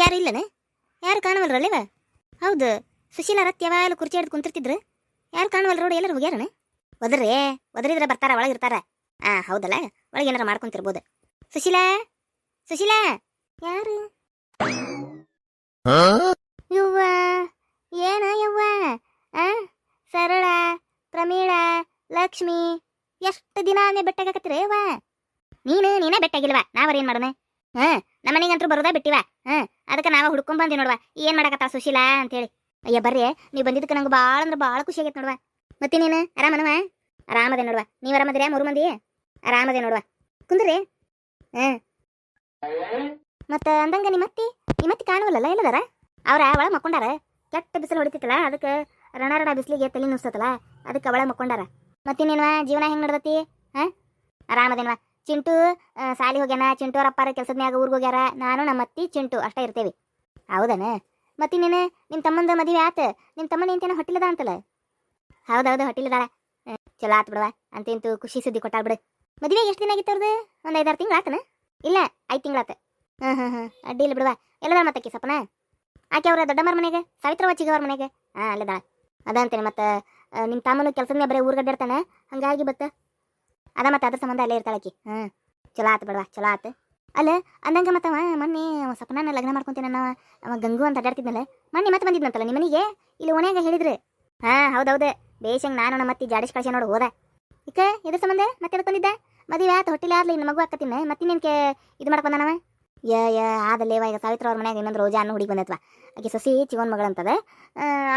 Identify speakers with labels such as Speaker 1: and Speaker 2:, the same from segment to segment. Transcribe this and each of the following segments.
Speaker 1: ಯಾರು ಇಲ್ಲನೆ? ಯಾರು ಕಾಣವಲ್ರಲ್ಲಿವ ಹೌದು, ಸುಶೀಲ ರತ್ ಯಾವಾಗಲೂ ಕುರ್ಚಿ ಹಿಡ್ದು ಕುಂತಿರ್ತಿದ್ರು. ಯಾರು ಕಾಣವಲ್ ರೋಡ್ ಎಲ್ಲರೂ ಹೋಗ್ಯಾರನ? ಒದ್ರೇ, ಒದರಿದ್ರೆ ಬರ್ತಾರ, ಒಳಗೆ ಇರ್ತಾರ. ಆ, ಹೌದಲ್ಲ? ಒಳಗೆ ಏನಾರ ಮಾಡ್ಕೊಂತಿರ್ಬೋದು. ಸುಶೀಲಾ ಸುಶೀಲಾ, ಯಾರು? ಯವ್ವ, ಏನ ಯವ್ವ? ಆ, ಸರಳ, ಪ್ರಮೀಳ, ಲಕ್ಷ್ಮಿ, ಎಷ್ಟು ದಿನ ಆದ್ಮೇ ಬೆಟ್ಟಾಗತ್ತೀರ ಯವ್ವ? ನೀನು, ನೀನೇ ಬೆಟ್ಟಾಗಿಲ್ವಾ? ನಾವರ ಏನ್ ಮಾಡೋಣ? ಹಾ ನಮ್ಮನೆಗಂತೂ ಬರೋದ ಬಿಟ್ಟಿವ. ಹಾ ಅದಕ್ಕೆ ನಾವ ಹುಡ್ಕೊಂಡ್ ಬಂದಿ ನೋಡ್ವಾ. ಏನ್ ಮಾಡಕತ್ತಾಳ ಸುಶೀಲಾ ಅಂತೇಳಿ. ಅಯ್ಯ, ಬರ್ರಿ. ನೀವು ಬಂದಿದ್ದಕ್ಕೆ ನಂಗೆ ಭಾಳ ಅಂದ್ರೆ ಭಾಳ ಖುಷಿ ಆಗೈತೆ ನೋಡ್ವಾ. ಮತ್ತೆ ನೀನು? ಆರಾಮನವ? ಆರಾಮದೆ ನೋಡುವ. ನೀವು ಆರಾಮದಿರಾ ಮೂರು ಮಂದಿ? ಆರಾಮದೆ ನೋಡುವ. ಕುಂದ್ರಿ. ಹಾ ಮತ್ತ ಅಂದಂಗ ನಿಮ್ಮತ್ತಿ ನಿಮ್ಮತ್ತಿ ಕಾಣುವಲ್ಲ ಎಲ್ಲದಾರ? ಅವ್ರ ಅವಳ ಮಕ್ಕೊಂಡಾರ? ಕೆಟ್ಟ ಬಿಸಿಲು ಹೊಡಿತಿತ್ತಲ್ಲ ಅದಕ್ಕೆ ರಣ ರಣ ಬಿಸಿಲಿಗೆ ತಲೆ ನುಸ್ತತಲ್ಲ ಅದಕ್ಕೆ ಅವಳ ಮಕ್ಕೊಂಡಾರ. ಮತ್ತಿನ್ನೇನ್ವಾ? ಜೀವನ ಹೆಂಗ್ ನಡ್ದತಿ? ಹಾ ಆರಾಮದೇನ್ವಾ? ಚಿಂಟು ಸಾಲಿ ಹೋಗ್ಯಾನ, ಚಿಂಟು ಅಪ್ಪಾರ ಕೆಲ್ಸದ ಮ್ಯಾಗ ಊರಿಗೆ ಹೋಗ್ಯಾರ, ನಾನು ನಮ್ಮ ಅತ್ತಿ, ಚಿಂಟು ಅಷ್ಟೇ ಇರ್ತೇವಿ. ಹೌದನ? ನೀನೆ ನಿಮ್ಮ ತಮ್ಮಂದ ಮದುವೆ ಆತ ನಿಮ್ಮ ತಮ್ಮನ ಎಂತೇನೋ ಹೊಟ್ಟಿಲದ ಅಂತಲ್ಲ? ಹೌದೌದು, ಹೊಟ್ಟಿಲದಾಳ. ಚಲೋ ಆತ್ ಬಿಡವ, ಅಂತೇಂತು ಖುಷಿ ಸುದ್ದಿ ಕೊಟ್ಟಾಳ ಬಿಡು. ಮದುವೆ ಎಷ್ಟು ದಿನ ಆಗಿತ್ತು ಅವ್ರದ್ದು ಒಂದು ಐದಾರು ತಿಂಗಳು ಆತನ? ಇಲ್ಲ, ಐದು ತಿಂಗಳಾತ ಹಾಂ ಹಾಂ ಹಾಂ ಅಡ್ಡಿ ಇಲ್ಲ ಬಿಡುವ. ಎಲ್ಲದಾಳ ಮತ್ತಕ್ಕೆ ಸಪನ ಆಕೆ ಅವ್ರ ದೊಡ್ಡಮ್ಮರ ಮನೆಗೆ ಸಾವಿತ್ರವ ಚಿಗವರ ಮನೆಗೆ ಹಾಂ ಅಲ್ಲದಾಳ ಅದಂತೇನೆ ಮತ್ತೆ ನಿಮ್ಮ ತಮ್ಮನು ಕೆಲಸದ ಬರೀ ಊರ್ಗಡ್ಡಿರ್ತಾನೆ ಹಂಗಾಗಿ ಬತ್ತ. ಅದ ಮತ್ತೆ ಅದ್ರ ಸಂಬಂಧ ಅಲ್ಲೇ ಇರ್ತಾಳಕಿ ಹ್ಮ್. ಚಲೋ ಆತು ಬಿಡವಾ, ಚಲೋ ಆತು. ಅಲ್ಲ, ಅಂದಂಗ ಮತ್ತವ ಮೊನ್ನೆ ಅವ ಲಗ್ನ ಮಾಡ್ಕೊಂತೀನಿ ನಾವು ಅವ ಗಂಗು ಅಂತ ಅಡ್ಡಾಡ್ತಿದ್ನಲ್ಲ ಮೊನ್ನೆ ಮತ್ತೆ ಬಂದಿದ್ನಂತಲ್ಲ ನಿಮ್ಮನಿಗೆ? ಇಲ್ಲಿ ಓಣ್ಯಾಗ ಹೇಳಿದ್ರು. ಹಾಂ, ಹೌದೌದು. ಬೇಷಂಗ್ ನಾನು ನಮ್ಮ ಮತ್ತಿ ಜಾಡಿಸ್ ಕಳಿಸಿ ನೋಡು, ಹೋದ. ಇಕ ಇದ್ರ ಸಂಬಂಧ? ಮತ್ತೆ ಬಂದಿದ್ದ? ಮದುವೆ ಆತು, ಹೊಟ್ಟಿಲಿ ಆದ್ಲಿ ಇನ್ನು ಮಗು ಮತ್ತೆ ನಿನ್ಕೆ ಇದು ಮಾಡ್ಕೊಂಡ ನಾವ ಯ ಯ ಆದಲ್ಲೇವ ಈಗ ಸಾವಿತ್ರ ಅವ್ರ ಮನ್ಯಾಗ ಇನ್ನೊಂದು ರೋಜಾ ಅನ್ನೋ ಹುಡುಗಿ ಬಂದತ್ವ ಆಕೆ ಸಸಿ ಚಿಗೋನ್ ಮಗಳಂತದ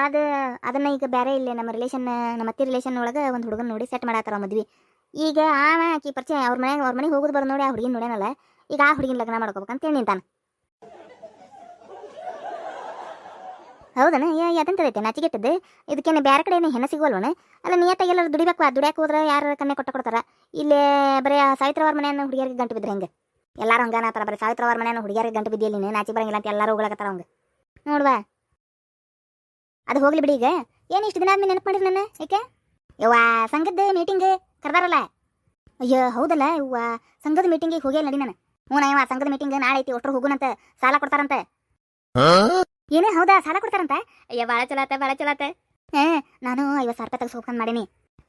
Speaker 1: ಅದು ಅದನ್ನ ಈಗ ಬೇರೆ ಇಲ್ಲಿ ನಮ್ಮ ರಿಲೇಷನ್ ನಮ್ಮ ಅತ್ತಿ ರಿಲೇಷನ್ ಒಳಗೆ ಒಂದು ಹುಡುಗನ ನೋಡಿ ಸೆಟ್ ಮಾಡತ್ತಾರ ಮದ್ವಿ. ಈಗ ಆಮ ಆಕಿ ಪರಿಚಯ, ಅವ್ರ ಮನ್ಯಾಗ, ಅವ್ರ ಮನೆಗೆ ಹೋಗೋದು ಬರೋದು ನೋಡಿ ಆ ಹುಡುಗಿನ ನೋಡ್ಯಾನಲ್ಲ, ಈಗ ಆ ಹುಡುಗಿನ ಲಗ್ನ ಹೇಳಿ ನಿಂತಾನ. ಹೌದನ? ಅದಂತದೈತೆ ನಾಚಿಗೆಟ್ಟದ್ದು ಇದಕ್ಕೇನು ಬೇರೆ ಕಡೆ ಏನು ಹೆಣ ಸಿಗೋಲ್ವನ ಅಲ್ಲ, ನಿಯತ್ತಾಗಿ ಎಲ್ಲರೂ ದುಡಿಬೇಕು ದುಡಿಯಕ್ಕೆ ಹೋದ್ರೆ ಯಾರು ಕನ್ನೆ ಕೊಟ್ಟ ಕೊಡ್ತಾರ? ಇಲ್ಲೇ ಬರೀ ಸಾವಿತ್ರವಾರ ಮನೆಯನ್ನು ಹುಡುಗಿಯರಿಗೆ ಗಂಟು ಹೆಂಗ ಹೆಂಗೆ? ಎಲ್ಲರೂ ಹಂಗೆ ಅನ್ನತ್ತಾರ ಬರೀ ಸಾವಿತ್ರವಾರ ಮನೆಯನ್ನು ಹುಡುಗಿಯರಿಗೆ ಗಂಟು ಬಿದ್ದಿಲ್ಲ ನೀನು? ನಾಚಿ ಬರಂಗಿಲ್ಲ ಅಂತ ಎಲ್ಲರೂ ಹೋಗ್ಲಕತ್ತಾರ ಹಂಗೆ ನೋಡ್ವಾ. ಅದು ಹೋಗ್ಲಿ ಬಿಡಿ ಈಗ. ಏನು ಇಷ್ಟು ದಿನ ಆದ್ಮೇಲೆ ನೆನಪು ಮಾಡಿರಿ ನನ್ನ ಏಕೆ? ಯವ್ವ ಸಂಘದ ಮೀಟಿಂಗ್ ಕರ್ದಾರಲ್ಲ. ಅಯ್ಯೋ, ಹೌದಲ್ಲ ಯವ್ವ ಸಂಘದ ಮೀಟಿಂಗಿಗೆ ಹೋಗಿ ನಡಿ ನಾನು. ಹ್ಞೂ ಯವ್ವ ಸಂಘದ ಮೀಟಿಂಗ್ ನಾಳೆ ಐತಿ ಒಟ್ಟರು ಹೋಗುನಂತ ಸಾಲ ಕೊಡ್ತಾರಂತೆ. ಏನೇ, ಹೌದಾ, ಸಾಲ ಕೊಡ್ತಾರಂತ? ಅಯ್ಯ, ಭಾಳ ಚಲೋ ಆತ, ಭಾಳ ಚಲೋ ನಾನು ಐವತ್ತು ಸಾವಿರ ರೂಪಾಯಿ ತೆಗೆಸ್ಬೇಕಂತ ಮಾಡೀನಿ.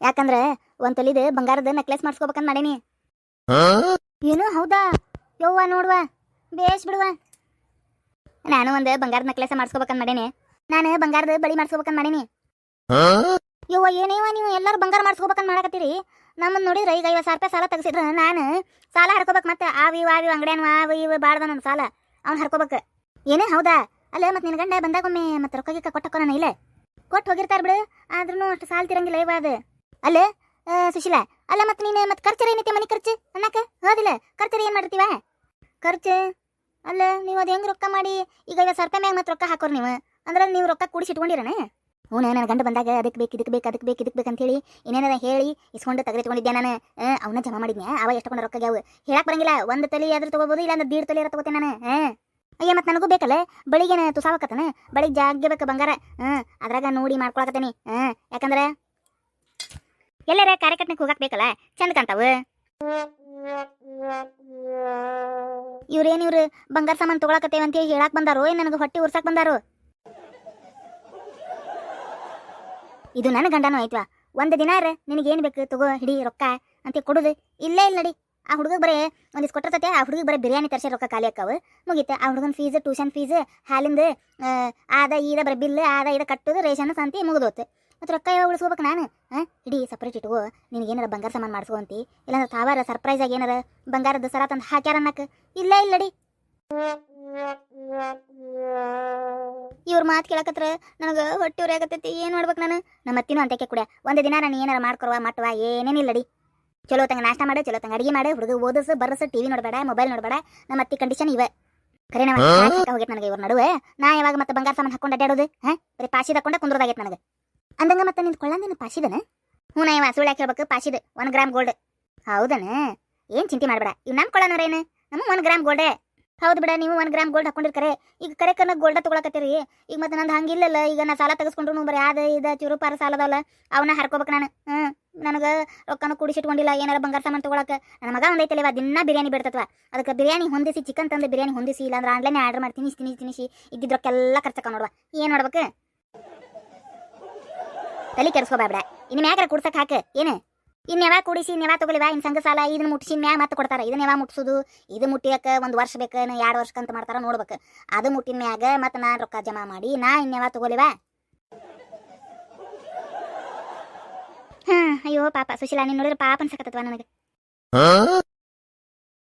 Speaker 1: ಯಾಕಂದ್ರೆ ಒಂದು ತೊಲಿದ ಬಂಗಾರದ ನೆಕ್ಲೆಸ್ ಮಾಡಿಸ್ಕೋಬೇಕಂತ ಮಾಡೀನಿ. ಏನು, ಹೌದಾ? ಯವ್ವ, ನೋಡುವ ಬೇಸ್ ಬಿಡುವ. ನಾನು ಒಂದು ಬಂಗಾರದ ನೆಕ್ಲೆಸ್ ಮಾಡಿಸ್ಕೋಬೇಕಂತ ಮಾಡೀನಿ. ನಾನು ಬಂಗಾರದ ಬಳಿ ಮಾಡಿಸ್ಕೋಬೇಕಂತ ಮಾಡೀನಿ. ಯವ್ವ ಏನೇವ ನೀವು ಎಲ್ಲರೂ ಬಂಗಾರ ಮಾಡಿಸ್ಕೋಬೇಕಂತ ಮಾಡಕತ್ತೀರಿ? ನಮ್ಮನ್ನ ನೋಡಿದ್ರೆ ಈಗ ಐವತ್ತು ಸಾವಿರ ರೂಪಾಯಿ ಸಾಲ ತೆಗೆಸಿದ್ರು ನಾನು ಸಾಲ ಹರ್ಕೋಬೇಕು ಮತ್ತೆ. ಆವಿ ಆವಿ ಅಂಗಡಿಯನ್, ಆವು ಇವು ಬಾಡ್ದ ನನ್ನ ಸಾಲ. ಅವ್ನು ಹರ್ಕೋಬೇಕು. ಏನೇ ಹೌದಾ? ಅಲ್ಲ ಮತ್ತೆ ನಿನ್ನ ಗಂಡ ಬಂದಾಗೊಮ್ಮೆ ಮತ್ತೆ ರೊಕ್ಕ ಗಿಕ್ಕ ಕೊಟ್ಟಕ್ಕೋ ನಾನು ಇಲ್ಲೇ? ಕೊಟ್ಟು ಹೋಗಿರ್ತಾರೆ ಬಿಡು. ಆದ್ರೂ ಅಷ್ಟು ಸಾಲ ತಿರಂಗಿಲ್ಲ ಇವ ಅದು ಅಲ್ಲೇ? ಸುಶೀಲ. ಅಲ್ಲ ಮತ್ತೆ ನೀನು ಮತ್ತೆ ಖರ್ಚು ಏನೈತೆ ಮನೆ ಖರ್ಚು? ಅನ್ನಕ್ಕೆ ಹೋದಿಲ್ಲ. ಖರ್ಚು ಏನು ಮಾಡಿರ್ತೀವ? ಖರ್ಚು? ಅಲ್ಲ, ನೀವು ಅದು ಹೆಂಗೆ ರೊಕ್ಕ ಮಾಡಿ? ಈಗ ಐವತ್ತು ಸಾವಿರ ರೂಪಾಯಿ ಮ್ಯಾಗ ಮತ್ತೆ ರೊಕ್ಕ ಹಾಕೋರು ನೀವು. ಅಂದ್ರೆ ನೀವು ರೊಕ್ಕ ಕೂಡಿಸಿ ಇಟ್ಕೊಂಡಿರಣ ಹ್ಞೂ ನನ್ನ ಗಂಡ ಬಂದಾಗ ಅದಕ್ಕೆ ಬೇಕು ಇದಕ್ಕೆ ಬೇಕು ಅದಕ್ಕೆ ಬೇಕು ಇದಕ್ಕೆ ಬೇಕು ಅಂತ ಹೇಳಿ ಏನೇನಾರ ಹೇಳಿ ಇಸ್ಕೊಂಡು ತೆಗೆದಿಟ್ಕೊಂಡಿದ್ದೆ ನಾನು? ಅವನ್ನ ಜಮಾ ಮಾಡಿದ್ನೆ ಅವ ಎಷ್ಟೊಂದು ರೊಕ್ಕ ಗ್ಯಾವು ಹೇಳಾಕ ಬರಂಗಿಲ್ಲ, ಒಂದು ತಲೆ ಆದ್ರೂ ತೊಗೋಬೋದು ಇಲ್ಲ ಅಂದ್ರೆ ದೀಡ್ ತಲೆ ತಗೋತೇನೆ ನಾನು. ಅಯ್ಯ, ಮತ್ತೆ ನನಗೂ ಬೇಕಲ್ಲ? ಬಳಿಗೆ ತುಸಾವಕತ್ತನ ಬಳಿಗೆ ಜಾಗ್ಗೆ ಬೇಕು ಬಂಗಾರ? ಹಾಂ, ಅದ್ರಾಗ ನೋಡಿ ಮಾಡ್ಕೊಳಕತ್ತೇನಿ. ಹಾಂ, ಯಾಕಂದ್ರೆ ಎಲ್ಲರ ಕಾರ್ಯಕ್ರಮಕ್ಕೆ ಹೋಗಕ್ಕೆ ಬೇಕಲ್ಲ? ಚಂದ ಕಾಣ್ತಾವ. ಇವ್ರೇನು ಇವ್ರು ಬಂಗಾರ ಸಾಮಾನು ತಗೊಳಕತ್ತೇವ ಅಂತ ಹೇಳಿ ಬಂದಾರೋ ನನಗೆ ಹೊಟ್ಟೆ ಉರ್ಸಕ್ಕೆ ಬಂದಾರೋ? ಇದು ನನ್ನ ಗಂಡನೂ ಆಯ್ತವಾ. ಒಂದು ದಿನ ರೀ ನಿನಗೇನು ಬೇಕು ತಗೋ, ಹಿಡಿ, ರೊಕ್ಕ ಅಂತ ಕೊಡುದು. ಇಲ್ಲೇ ಇಲ್ಲ ನಡಿ. ಆ ಹುಡುಗ ಬರೇ ಒಂದಿಷ್ಟು ಕೊಟ್ಟಿರ್ತೈತೆ ಆ ಹುಡುಗ ಬರೀ ಬಿರಿಯಾನಿ ತರ್ಸಿ ರೊಕ್ಕ ಖಾಲಿ ಆಕ್ಕವು ಮುಗೀತು. ಆ ಹುಡುಗನ ಫೀಸ್ ಟ್ಯೂಷನ್ ಫೀಸ್ ಹಾಲಿಂದ ಆದ, ಈದ ಬರೀ ಬಿಲ್ ಆದ ಇದ ಕಟ್ಟುದು ರೇಷನ್ ಸಂತಿ ಮುಗಿದೋತು. ಮತ್ತು ರೊಕ್ಕ ಯಾವಾಗ ಉಳಿಸ್ಕೋಬೇಕು ನಾನು? ಹಾಂ ಇಡೀ ಸಪ್ರೇಟ್ ಇಟ್ಕೋ. ನಿನಗೇನಾರ ಬಂಗಾರ ಸಾಮಾನು ಮಾಡಿಸ್ಕೊಂತಿ ಇಲ್ಲಾಂದ್ರೆ ತಾವಾರ ಸರ್ಪ್ರೈಸ್ ಆಗಿ ಏನಾರ ಬಂಗಾರದ ಸರ ತಂದು ಹಾಕ್ಯಾರ ಅನ್ನಕ್ಕೆ ಇಲ್ಲ ಇಲ್ಲಡಿ ಇವ್ರ ಮಾತು ಕೇಳಕತ್ರ ನನಗೆ ಹೊಟ್ಟೆ ಉರಿಯಾಗತ್ತೈತಿ ಏನು ಮಾಡ್ಬೇಕು ನಾನು? ನಮ್ಮ ಅತ್ತಿನೂ ಅಂತಕ್ಕೆ ಕುಡಿಯ ಒಂದು ದಿನ ನಾನು ಏನಾರ ಮಾಡ್ಕೊರುವ ಮಟ್ಟವ ಏನೇನಿಲ್ಲಡಿ ಚಲೋ ತಂಗ ನಾಷ್ಟ ಮಾಡು ಚಲೋ ತಂಗ ಅಡಿಗೆ ಮಾಡು ಹುಡುಗ ಓದಿಸು ಬರಸ ಟಿವಿ ನೋಡಬೇಡ ಮೊಬೈಲ್ ನೋಡಬೇಡ. ನಮ್ಮ ಅತ್ತಿ ಕಂಡೀಷನ್ ಇವೆ. ಖರೆ ನಾವು ಹೋಗೈತೆ ನನಗೆ ಇವ್ರ ನಡುವೆ. ನಾ ಯಾವಾಗ ಮತ್ತೆ ಬಂಗಾರ ಸಾಮಾನು ಹಾಕೊಂಡು ಅಡ್ಡಾಡೋದು ಹಾಂ? ಬರೀ ಪಾಶಿ ತಕೊಂಡ ಕುಂದ್ರದಾಗೈತೆ ನನಗೆ. ಅಂದಂಗ ಮತ್ತೆ ನಿಂತ್ಕೊಳ್ಳ ನೀನು ಪಾಶಿದನ? ಹ್ಞೂ ನಾ ಇವ ಸುಳ್ಳು ಹೇಳ್ಬೇಕು ಪಾಶಿದ್. ಒನ್ ಗ್ರಾಮ್ ಗೋಲ್ಡ್ ಹೌದನ? ಏನು ಚಿಂತೆ ಮಾಡಬೇಡ. ಇವ್ ನಮ್ಮ ಕೊಳ್ಳೋನವ್ರೇನು ನಮ್ಮ ಒನ್ ಗ್ರಾಮ್ ಗೋಲ್ಡ್ ಹೌದು ಬಿಡ, ನೀವು ಒಂದು ಗ್ರಾಮ್ ಗೋಲ್ಡ್ ಹಾಕೊಂಡಿರ್ಕರೆ. ಈಗ ಕರೆ ಕನ್ನ ಗೋಲ್ಡ ತಗೊಳಕತ್ತೀರಿ. ಈಗ ಮತ್ತೆ ನಂದು ಹಂಗಿಲ್ಲಲ್ಲ, ಈಗ ನಾ ಸಾಲ ತೆಗೆಸ್ಕೊಂಡ್ರು ಬರೀ ಅದ ಇದ ಚೂರು ಪಾರ ಸಾಲ ಅದಾವಲ್ಲ ಅವನ್ನ ಹರ್ಕೋಬೇಕು ನಾನು. ಹ್ಮ್, ನನಗೆ ರೊಕ್ಕನ ಕೂಡಿಸಿಟ್ಕೊಂಡಿಲ್ಲ ಏನಾರ ಬಂಗಾರ ಸಾಮಾನು ತಗೊಳಕ್ಕೆ ನನ್ನ ಮಗ ಒಂದೈತಲ್ಲ ದಿನ ಬಿರಿಯಾನಿ ಬಿಡ್ತತ್ವ ಅದಕ್ಕೆ ಬಿರಿಯಾನಿ ಹೊಂದಿಸಿ ಚಿಕನ್ ತಂದು ಬಿರಿಯಾನಿ ಹೊಂದಿಸಿ, ಇಲ್ಲಾಂದ್ರೆ ಆನ್ಲೈನ್ ಆರ್ಡರ್ ಮಾಡ್ತೀನಿ ತಿನಿಸಿ ತಿನಿಸಿ ತಿನಿಸಿ, ಇದ್ದಿದ್ ರೊಕ್ಕೆಲ್ಲ ಖರ್ಚಕ ನೋಡುವ ಏನ್ ನೋಡ್ಬೇಕು? ತಲೆ ಕೆರ್ಸ್ಕೋಬೇಡ ಇನ್ನು ಮ್ಯಾಗ್ರ ಕುಡ್ಸಕ್ ಹಾಕ. ಏನು? ಇನ್ನು ಯಾವಾಗ ಕೂಡಿಸಿ ಯಾವಾಗ ತಗೊಳಿವ ಇನ್ನು ಸಂಘ ಸಾಲ, ಇದನ್ನ ಮುಟ್ಟಿಸಿ ಮ್ಯಾಗ ಮತ್ತೆ ಕೊಡ್ತಾರ. ಇದನ್ನ ಯಾವ ಮುಟ್ಸೋದು, ಇದು ಮುಟ್ಟಿಯಕ್ಕ ಒಂದು ವರ್ಷ ಬೇಕು ಎರಡು ವರ್ಷಕ್ಕಂತ ಮಾಡ್ತಾರ, ನೋಡ್ಬೇಕು. ಅದು ಮುಟ್ಟಿನ ಮ್ಯಾಗ ಮತ್ತೆ ನಾನು ರೊಕ್ಕ ಜಮಾ ಮಾಡಿ, ನಾ ಇನ್ನು ಯಾವಾಗ ತಗೊಳಿವ ಹಾ, ಅಯ್ಯೋ ಪಾಪ, ಸುಶೀಲಾ, ನೀನು ನೋಡಿದ್ರೆ ಪಾಪ ಅನ್ಸಕತ್ತವ ನನಗೆ.